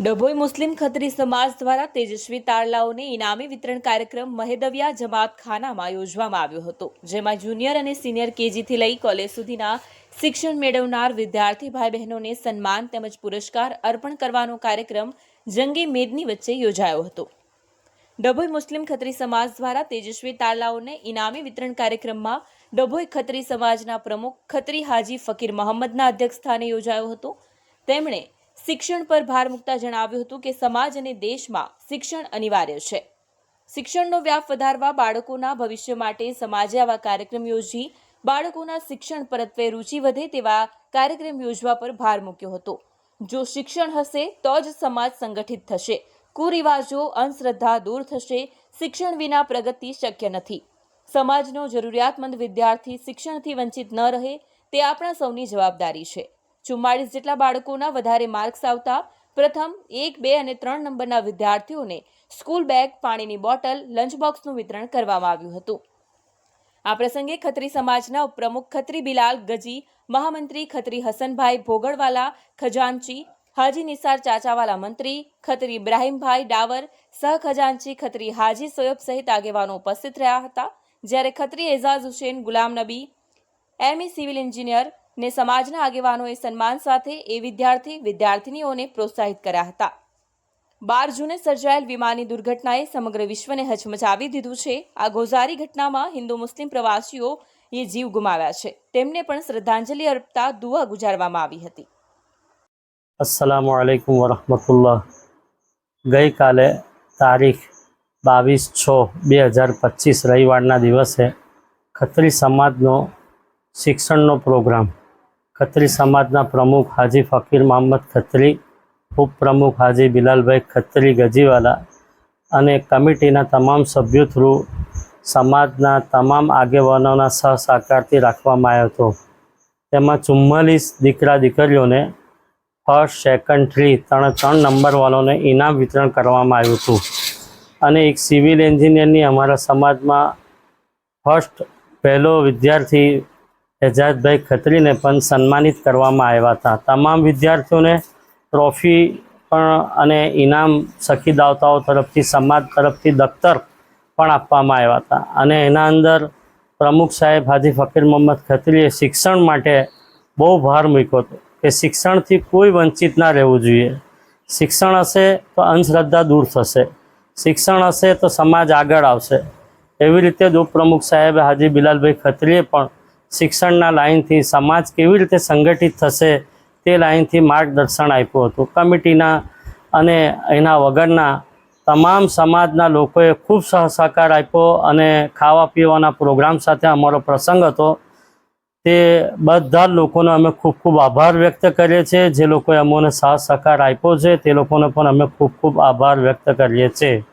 ડભોઈ મુસ્લિમ ખત્રી સમાજ દ્વારા તેજસ્વી તારલાઓને ઇનામી વિતરણ કાર્યક્રમ મહેદવિયા જમાત ખાનામાં યોજવામાં આવ્યો હતો, જેમાં જુનિયર અને સિનિયર કેજીથી લઈ કોલેજ સુધીના શિક્ષણ મેળવનાર વિદ્યાર્થી ભાઈ બહેનોને સન્માન તેમજ પુરસ્કાર અર્પણ કરવાનો કાર્યક્રમ જંગી મેદની વચ્ચે યોજાયો હતો. ડભોઈ મુસ્લિમ ખત્રી સમાજ દ્વારા તેજસ્વી તારલાઓને ઇનામી વિતરણ કાર્યક્રમમાં ડભોઈ ખત્રી સમાજના પ્રમુખ ખત્રી હાજી ફકીર મહંમદના અધ્યક્ષસ્થાને યોજાયો હતો. તેમણે શિક્ષણ પર ભાર મૂકતા જણાવ્યું હતું કે સમાજ અને દેશમાં શિક્ષણ અનિવાર્ય છે. શિક્ષણનો વ્યાપ વધારવા બાળકોના ભવિષ્ય માટે સમાજે આવા કાર્યક્રમ યોજી, બાળકોના શિક્ષણ પરત્વે રુચિ વધે તેવા કાર્યક્રમ યોજવા પર ભાર મૂક્યો હતો. જો શિક્ષણ હશે, તો જ સમાજ સંગઠિત થશે. કુરિવાજો, અંધશ્રદ્ધા દૂર થશે, શિક્ષણ વિના પ્રગતિ શક્ય નથી. સમાજનો જરૂરિયાતમંદ વિદ્યાર્થી શિક્ષણથી વંચિત ન રહે, તે આપણા સૌની જવાબદારી છે. ચુમ્માળીસ જેટલા બાળકોના વધારે માર્ક્સ આવતા પ્રથમ એક, બે અને ત્રણ નંબરના વિદ્યાર્થીઓને સ્કૂલ બેગ, પાણીની બોટલ, લંચ બોક્સનું વિતરણ કરવામાં આવ્યું હતું. આ પ્રસંગે ખત્રી સમાજના ઉપપ્રમુખ ખત્રી બિલાલ, ગજી, મહામંત્રી ખત્રી હસનભાઈ ભોગળવાલા ખજાનચી, હાજી નિસાર ચાચાવાલા મંત્રી, ખત્રી ઇબ્રાહીમભાઈ ડાવર, સહ ખજાનચી ખત્રી હાજી સોયબ સહિત આગેવાનો ઉપસ્થિત રહ્યા હતા, જ્યારે ખત્રી એઝાઝ હુસેન ગુલામ નબી, એમઈ સિવિલ એન્જિનિયર ને સમાજના આગેવાનોએ સન્માન સાથે એ વિદ્યાર્થી વિદ્યાર્થિનીઓને પ્રોત્સાહિત કર્યા હતા. બાર જૂને સર્જાયેલ વિમાની દુર્ઘટનાએ સમગ્ર વિશ્વને હચમચાવી દીધું છે. આ ગોઝારી ઘટનામાં હિન્દુ મુસ્લિમ પ્રવાસીઓ એ જીવ ગુમાવ્યા છે. તેમને પણ શ્રદ્ધાંજલિ અર્પતા દુઆ ગુજારવામાં આવી હતી. અસલામુ આલેકુમ વરહમતુલ્લાહ. ગઈકાલે તારીખ બાવીસ છ બે હજાર પચીસ રવિવારના દિવસે ખત્રી સમાજનો શિક્ષણનો પ્રોગ્રામ ખત્રી સમાજના પ્રમુખ હાજી ફકીર મોહમ્મદ ખત્રી, ઉપપ્રમુખ હાજી બિલાલભાઈ ખત્રી ગજીવાલા અને કમિટીના તમામ સભ્યો થ્રુ સમાજના તમામ આગેવાનોના સહ સહકારથી રાખવામાં આવ્યો હતો. તેમાં ચુમ્માલીસ દીકરા દીકરીઓને ફર્સ્ટ, સેકન્ડ, થ્રી, ત્રણ ત્રણ નંબરવાળાને ઇનામ વિતરણ કરવામાં આવ્યું હતું. અને એક સિવિલ એન્જિનિયરની અમારા સમાજમાં ફર્સ્ટ, પહેલો વિદ્યાર્થી એજાજભાઈ ખત્રીને પણ સન્માનિત કરવામાં આવ્યા હતા. તમામ વિદ્યાર્થીઓને ટ્રોફી પણ અને ઇનામ સખી દાવતાઓ તરફથી, સમાજ તરફથી દફતર પણ આપવામાં આવ્યા હતા. અને એના અંદર પ્રમુખ સાહેબ હાજી ફકીર મોહમ્મદ ખત્રીએ શિક્ષણ માટે બહુ ભાર મૂક્યો હતો કે શિક્ષણથી કોઈ વંચિત ના રહેવું જોઈએ. શિક્ષણ હશે તો અંધશ્રદ્ધા દૂર થશે. શિક્ષણ હશે તો સમાજ આગળ આવશે. એવી રીતે જ ઉપપ્રમુખ સાહેબ હાજી બિલાલભાઈ ખત્રીએ પણ શિક્ષણના લાઇનથી સમાજ કેવી રીતે સંગઠિત થશે તે લાઇનથી માર્ગદર્શન આપ્યું હતું. કમિટીના અને એના વગરના તમામ સમાજના લોકોએ ખૂબ સહ સહકાર આપ્યો અને ખાવા પીવાના પ્રોગ્રામ સાથે અમારો પ્રસંગ હતો. તે બધા લોકોનો અમે ખૂબ ખૂબ આભાર વ્યક્ત કરીએ છીએ. જે લોકોએ અમોને સાથ સહકાર આપ્યો છે તે લોકોનો પણ અમે ખૂબ ખૂબ આભાર વ્યક્ત કરીએ છીએ.